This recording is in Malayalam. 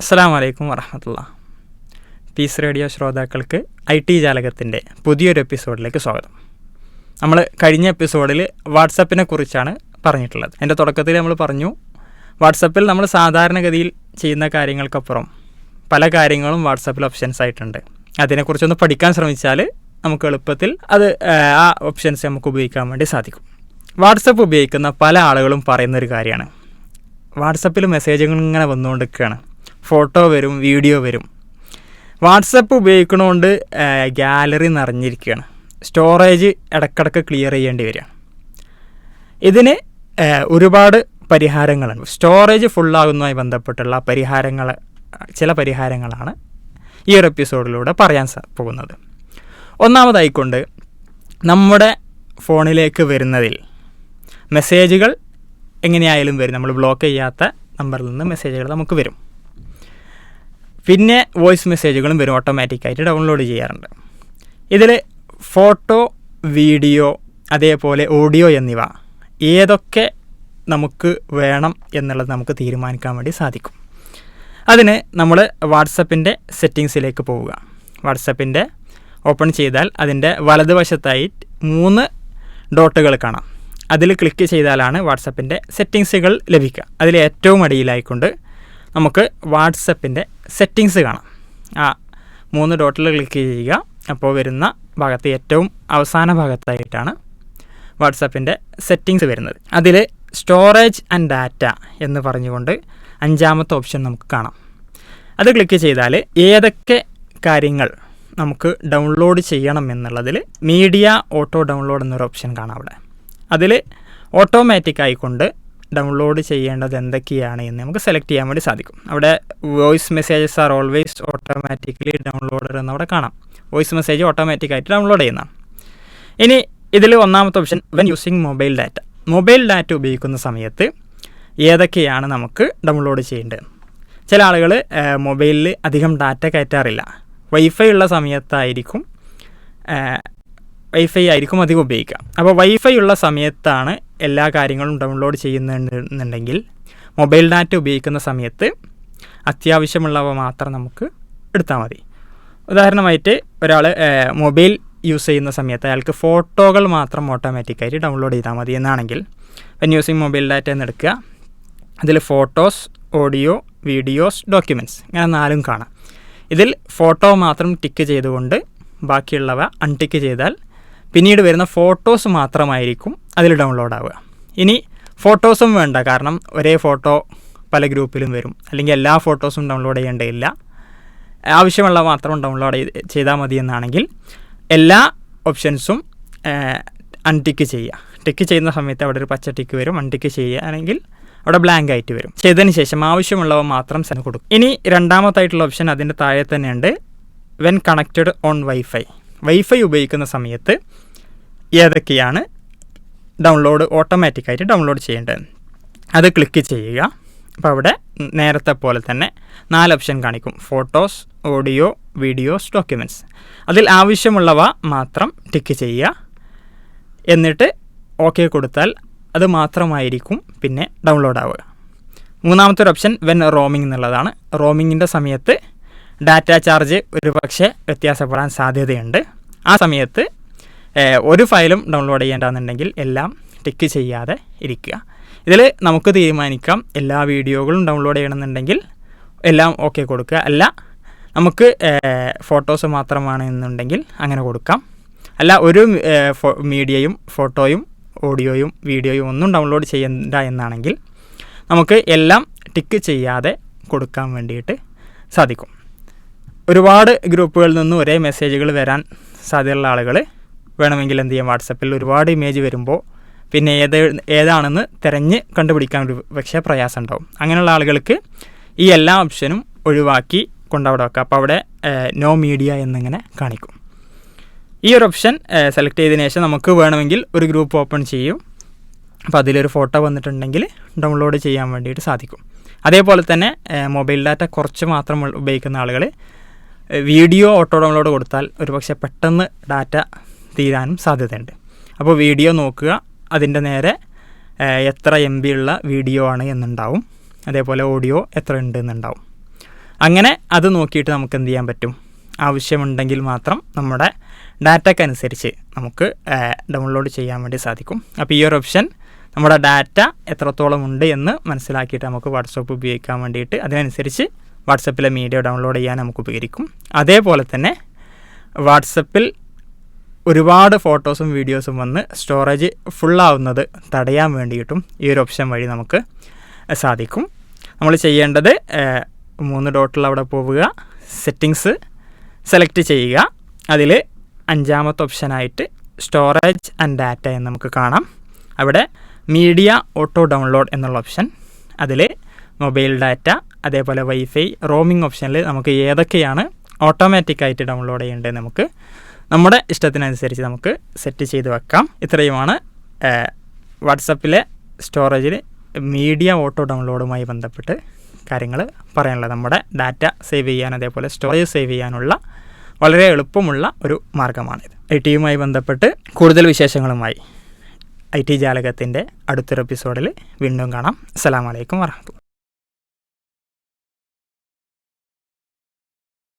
അസ്സാം വലൈക്കും വറഹമത്തുള്ള. പീസ് റേഡിയോ ശ്രോതാക്കൾക്ക് ഐ ടി ജാലകത്തിന്റെ പുതിയൊരു എപ്പിസോഡിലേക്ക് സ്വാഗതം. നമ്മൾ കഴിഞ്ഞ എപ്പിസോഡിൽ വാട്സപ്പിനെ കുറിച്ചാണ് പറഞ്ഞിട്ടുള്ളത്. എന്റെ തുടക്കത്തിൽ നമ്മൾ പറഞ്ഞു വാട്സപ്പിൽ നമ്മൾ സാധാരണഗതിയിൽ ചെയ്യുന്ന കാര്യങ്ങൾക്കപ്പുറം പല കാര്യങ്ങളും വാട്സപ്പിൽ ഓപ്ഷൻസ് ആയിട്ടുണ്ട്. അതിനെക്കുറിച്ചൊന്ന് പഠിക്കാൻ ശ്രമിച്ചാൽ നമുക്ക് എളുപ്പത്തിൽ അത് ആ, ഓപ്ഷൻസ് നമുക്ക് ഉപയോഗിക്കാൻ വേണ്ടി സാധിക്കും. വാട്സപ്പ് ഉപയോഗിക്കുന്ന പല ആളുകളും പറയുന്നൊരു കാര്യമാണ്. വാട്സപ്പിൽ മെസ്സേജുകൾ ഇങ്ങനെ വന്നുകൊണ്ടിരിക്കുകയാണ്. ഫോട്ടോ വരും വീഡിയോ വരും. വാട്സപ്പ് ഉപയോഗിക്കണോണ്ട് ഗാലറി നിറഞ്ഞിരിക്കുകയാണ് സ്റ്റോറേജ് ഇടക്കിടക്ക് ക്ലിയർ ചെയ്യേണ്ടി വരിക. ഇതിന് ഒരുപാട് പരിഹാരങ്ങളുണ്ട്. സ്റ്റോറേജ് ഫുള്ളാകുന്നതുമായി ബന്ധപ്പെട്ടുള്ള പരിഹാരങ്ങൾ ചില പരിഹാരങ്ങളാണ് ഈ ഒരു എപ്പിസോഡിലൂടെ പറയാൻ പോകുന്നത്. ഒന്നാമതായിക്കൊണ്ട് നമ്മുടെ ഫോണിലേക്ക് വരുന്നതിൽ മെസ്സേജുകൾ എങ്ങനെയായാലും വരും. നമ്മൾ ബ്ലോക്ക് ചെയ്യാത്ത നമ്പറിൽ നിന്ന് മെസ്സേജുകൾ നമുക്ക് വരും. പിന്നെ വോയിസ് മെസ്സേജുകളും വരും ഓട്ടോമാറ്റിക്കായിട്ട് ഡൗൺലോഡ് ചെയ്യാറുണ്ട്. ഇതിൽ ഫോട്ടോ വീഡിയോ അതേപോലെ ഓഡിയോ എന്നിവ ഏതൊക്കെ നമുക്ക് വേണം എന്നുള്ളത് നമുക്ക് തീരുമാനിക്കാൻ വേണ്ടി സാധിക്കും. അതിന് നമ്മൾ വാട്സപ്പിന്റെ സെറ്റിങ്സിലേക്ക് പോവുക. വാട്സപ്പിന്റെ ഓപ്പൺ ചെയ്താൽ അതിന്റെ വലതുവശത്തായി മൂന്ന് ഡോട്ടുകൾ കാണാം. അതിൽ ക്ലിക്ക് ചെയ്താലാണ് വാട്സപ്പിന്റെ സെറ്റിങ്സുകൾ ലഭിക്കുക. അതിൽ ഏറ്റവും അടിയിലായിക്കൊണ്ട് നമുക്ക് വാട്സപ്പിന്റെ സെറ്റിങ്സ് കാണാം. ആ മൂന്ന് ഡോട്ടിൽ ക്ലിക്ക് ചെയ്യുക. അപ്പോൾ വരുന്ന ഭാഗത്ത് ഏറ്റവും അവസാന ഭാഗത്തായിട്ടാണ് വാട്സപ്പിന്റെ സെറ്റിങ്സ് വരുന്നത്. അതിൽ സ്റ്റോറേജ് ആൻഡ് ഡാറ്റ എന്ന് പറഞ്ഞുകൊണ്ട് അഞ്ചാമത്തെ ഓപ്ഷൻ നമുക്ക് കാണാം. അത് ക്ലിക്ക് ചെയ്താൽ ഏതൊക്കെ കാര്യങ്ങൾ നമുക്ക് ഡൗൺലോഡ് ചെയ്യണം എന്നുള്ളതിൽ മീഡിയ ഓട്ടോ ഡൗൺലോഡ് എന്നൊരു ഓപ്ഷൻ കാണാം അവിടെ. അതിൽ ഓട്ടോമാറ്റിക് ആയിക്കൊണ്ട് ഡൗൺലോഡ് ചെയ്യേണ്ടത് എന്തൊക്കെയാണ് എന്ന് നമുക്ക് സെലക്ട് ചെയ്യാൻ വേണ്ടി സാധിക്കും. അവിടെ voice messages are always automatically downloaded എന്ന് അവിടെ കാണാം. വോയിസ് മെസ്സേജ് ഓട്ടോമാറ്റിക്കായിട്ട് ഡൗൺലോഡ് ചെയ്യുന്നതാണ്. ഇനി ഇതിൽ ഒന്നാമത്തെ option when using mobile data mobile data ഉപയോഗിക്കുന്ന സമയത്ത് ഏതൊക്കെയാണ് നമുക്ക് ഡൗൺലോഡ് ചെയ്യേണ്ടത്? ചില ആളുകൾ മൊബൈലിൽ അധികം ഡാറ്റ കയറ്റാറില്ല. വൈഫൈ ഉള്ള സമയത്തായിരിക്കും വൈഫൈ ആയിരിക്കും അധികം ഉപയോഗിക്കുക. അപ്പോൾ വൈഫൈ ഉള്ള സമയത്താണ് എല്ലാ കാര്യങ്ങളും ഡൗൺലോഡ് ചെയ്യുന്നുണ്ടെന്നുണ്ടെങ്കിൽ മൊബൈൽ ഡാറ്റ ഉപയോഗിക്കുന്ന സമയത്ത് അത്യാവശ്യമുള്ളവ മാത്രം നമുക്ക് എടുത്താൽ മതി. ഉദാഹരണമായിട്ട് ഒരാൾ മൊബൈൽ യൂസ് ചെയ്യുന്ന സമയത്ത് അയാൾക്ക് ഫോട്ടോകൾ മാത്രം ഓട്ടോമാറ്റിക്കായിട്ട് ഡൗൺലോഡ് ചെയ്താൽ മതി എന്നാണെങ്കിൽ വെൻ യൂസിങ് മൊബൈൽ ഡാറ്റ എന്ന് എടുക്കുക അതിൽ ഫോട്ടോസ് ഓഡിയോ വീഡിയോസ് ഡോക്യുമെന്റ്സ് ഇങ്ങനെ നാലും കാണാം. ഇതിൽ ഫോട്ടോ മാത്രം ടിക്ക് ചെയ്തുകൊണ്ട് ബാക്കിയുള്ളവ അൺടിക്ക് ചെയ്താൽ പിന്നീട് വരുന്ന ഫോട്ടോസ് മാത്രമായിരിക്കും അതിൽ ഡൗൺലോഡ് ആവുക. ഇനി ഫോട്ടോസും വേണ്ട കാരണം ഒരേ ഫോട്ടോ പല ഗ്രൂപ്പിലും വരും. അല്ലെങ്കിൽ എല്ലാ ഫോട്ടോസും ഡൗൺലോഡ് ചെയ്യേണ്ടതില്ല. ആവശ്യമുള്ള മാത്രം ഡൗൺലോഡ് ചെയ്താൽ മതി എന്നാണെങ്കിൽ എല്ലാ ഓപ്ഷൻസും അൺടിക്ക് ചെയ്യുക. ടിക്ക് ചെയ്യുന്ന സമയത്ത് അവിടെ ഒരു പച്ച ടിക്ക് വരും. അൺടിക്ക് ചെയ്യുകയാണെങ്കിൽ അവിടെ ബ്ലാങ്ക് ആയിട്ട് വരും. ചെയ്തതിന് ശേഷം ആവശ്യമുള്ളവ മാത്രം സെൻഡ് കൊടുക്കും. ഇനി രണ്ടാമത്തായിട്ടുള്ള ഓപ്ഷൻ അതിന്റെ താഴെ തന്നെയുണ്ട്. When connected on wifi wifi ഉപയോഗിക്കുന്ന സമയത്ത് ഏതൊക്കെയാണ് ഡൗൺലോഡ് ഓട്ടോമാറ്റിക്കായിട്ട് ഡൗൺലോഡ് ചെയ്യേണ്ടത്? അത് ക്ലിക്ക് ചെയ്യുക. അപ്പോൾ അവിടെ നേരത്തെ പോലെ തന്നെ നാല് ഓപ്ഷൻ കാണിക്കും. ഫോട്ടോസ് ഓഡിയോ വീഡിയോസ് ഡോക്യുമെന്റ്സ് അതിൽ ആവശ്യമുള്ളവ മാത്രം ടിക്ക് ചെയ്യുക. എന്നിട്ട് ഓക്കെ കൊടുത്താൽ അത് മാത്രമായിരിക്കും പിന്നെ ഡൗൺലോഡ് ആവുക. മൂന്നാമത്തെ ഒരു ഓപ്ഷൻ വെൻ റോമിംഗ് എന്നുള്ളതാണ്. റോമിങ്ങിന്റെ സമയത്ത് ഡാറ്റ ചാർജ് ഒരു പക്ഷേ വ്യത്യാസപ്പെടാൻ സാധ്യതയുണ്ട്. ആ സമയത്ത് ഒരു ഫയലും ഡൗൺലോഡ് ചെയ്യേണ്ടതെന്നുണ്ടെങ്കിൽ എല്ലാം ടിക്ക് ചെയ്യാതെ ഇരിക്കുക. ഇതിൽ നമുക്ക് തീരുമാനിക്കാം എല്ലാ വീഡിയോകളും ഡൗൺലോഡ് ചെയ്യണമെന്നുണ്ടെങ്കിൽ എല്ലാം ഓക്കെ കൊടുക്കുക. അല്ല നമുക്ക് ഫോട്ടോസ് മാത്രമാണ് എന്നുണ്ടെങ്കിൽ അങ്ങനെ കൊടുക്കാം. അല്ല ഒരു മീഡിയയും ഫോട്ടോയും ഓഡിയോയും വീഡിയോയും ഒന്നും ഡൗൺലോഡ് ചെയ്യണ്ട എന്നാണെങ്കിൽ നമുക്ക് എല്ലാം ടിക്ക് ചെയ്യാതെ കൊടുക്കാൻ വേണ്ടിയിട്ട് സാധിക്കും. ഒരുപാട് ഗ്രൂപ്പുകളിൽ നിന്ന് ഒരേ മെസ്സേജുകൾ വരാൻ സാധ്യതയുള്ള ആളുകൾ വേണമെങ്കിൽ എന്ത് ചെയ്യാം? വാട്സപ്പിൽ ഒരുപാട് ഇമേജ് വരുമ്പോൾ പിന്നെ ഏത് ഏതാണെന്ന് തിരഞ്ഞ് കണ്ടുപിടിക്കാൻ ഒരു പക്ഷേ പ്രയാസം ഉണ്ടാവും അങ്ങനെയുള്ള ആളുകൾക്ക് ഈ എല്ലാ ഓപ്ഷനും ഒഴിവാക്കി കൊണ്ടവിടെ വെക്കാം. അപ്പോൾ അവിടെ നോ മീഡിയ എന്നിങ്ങനെ കാണിക്കും. ഈ ഒരു ഓപ്ഷൻ സെലക്ട് ചെയ്തതിന് ശേഷം നമുക്ക് വേണമെങ്കിൽ ഒരു ഗ്രൂപ്പ് ഓപ്പൺ ചെയ്യും. അപ്പോൾ അതിലൊരു ഫോട്ടോ വന്നിട്ടുണ്ടെങ്കിൽ ഡൗൺലോഡ് ചെയ്യാൻ വേണ്ടിയിട്ട് സാധിക്കും. അതേപോലെ തന്നെ മൊബൈൽ ഡാറ്റ കുറച്ച് മാത്രം ഉപയോഗിക്കുന്ന ആളുകൾ വീഡിയോ ഓട്ടോ ഡൗൺലോഡ് കൊടുത്താൽ ഒരുപക്ഷെ പെട്ടെന്ന് ഡാറ്റ തീരാനും സാധ്യതയുണ്ട്. അപ്പോൾ വീഡിയോ നോക്കുക. അതിന്റെ നേരെ എത്ര എം ബി ഉള്ള വീഡിയോ ആണ് എന്നുണ്ടാവും. അതേപോലെ ഓഡിയോ എത്ര ഉണ്ട് എന്നുണ്ടാവും. അങ്ങനെ അത് നോക്കിയിട്ട് നമുക്ക് എന്ത് ചെയ്യാൻ പറ്റും? ആവശ്യമുണ്ടെങ്കിൽ മാത്രം നമ്മുടെ ഡാറ്റക്കനുസരിച്ച് നമുക്ക് ഡൗൺലോഡ് ചെയ്യാൻ വേണ്ടി സാധിക്കും. അപ്പോൾ ഈ ഒരു ഓപ്ഷൻ നമ്മുടെ ഡാറ്റ എത്രത്തോളം ഉണ്ട് എന്ന് മനസ്സിലാക്കിയിട്ട് നമുക്ക് വാട്സപ്പ് ഉപയോഗിക്കാൻ വേണ്ടിയിട്ട് അതിനനുസരിച്ച് വാട്സപ്പിലെ മീഡിയ ഡൗൺലോഡ് ചെയ്യാൻ നമുക്ക് ഉപകരിക്കും. അതേപോലെ തന്നെ വാട്സപ്പിൽ ഒരുപാട് ഫോട്ടോസും വീഡിയോസും വന്ന് സ്റ്റോറേജ് ഫുള്ളാവുന്നത് തടയാൻ വേണ്ടിയിട്ടും ഈ ഒരു ഓപ്ഷൻ വഴി നമുക്ക് സാധിക്കും. നമ്മൾ ചെയ്യേണ്ടത് മൂന്ന് ഡോട്ടിൽ അവിടെ പോവുക സെറ്റിങ്സ് സെലക്ട് ചെയ്യുക. അതിൽ അഞ്ചാമത്തെ ഓപ്ഷനായിട്ട് സ്റ്റോറേജ് ആൻഡ് ഡാറ്റ എന്ന് നമുക്ക് കാണാം. അവിടെ മീഡിയ ഓട്ടോ ഡൗൺലോഡ് എന്നുള്ള ഓപ്ഷൻ. അതിൽ മൊബൈൽ ഡാറ്റ അതേപോലെ വൈഫൈ റോമിംഗ് ഓപ്ഷനിൽ നമുക്ക് ഏതൊക്കെയാണ് ഓട്ടോമാറ്റിക്കായിട്ട് ഡൗൺലോഡ് ചെയ്യേണ്ടത് നമുക്ക് നമ്മുടെ ഇഷ്ടത്തിനനുസരിച്ച് നമുക്ക് സെറ്റ് ചെയ്ത് വെക്കാം. ഇത്രയുമാണ് വാട്സപ്പിലെ സ്റ്റോറേജിൽ മീഡിയ ഓട്ടോ ഡൗൺലോഡുമായി ബന്ധപ്പെട്ട് കാര്യങ്ങൾ പറയാനുള്ളത്. നമ്മുടെ ഡാറ്റ സേവ് ചെയ്യാൻ അതേപോലെ സ്റ്റോറേജ് സേവ് ചെയ്യാനുള്ള വളരെ എളുപ്പമുള്ള ഒരു മാർഗമാണിത് ഐ ടിയുമായി ബന്ധപ്പെട്ട് കൂടുതൽ വിശേഷങ്ങളുമായി ഐ ടി ജാലകത്തിന്റെ അടുത്തൊരു എപ്പിസോഡിൽ വീണ്ടും കാണാം. അസ്സലാമലൈക്കും വറഹമത്തുള്ള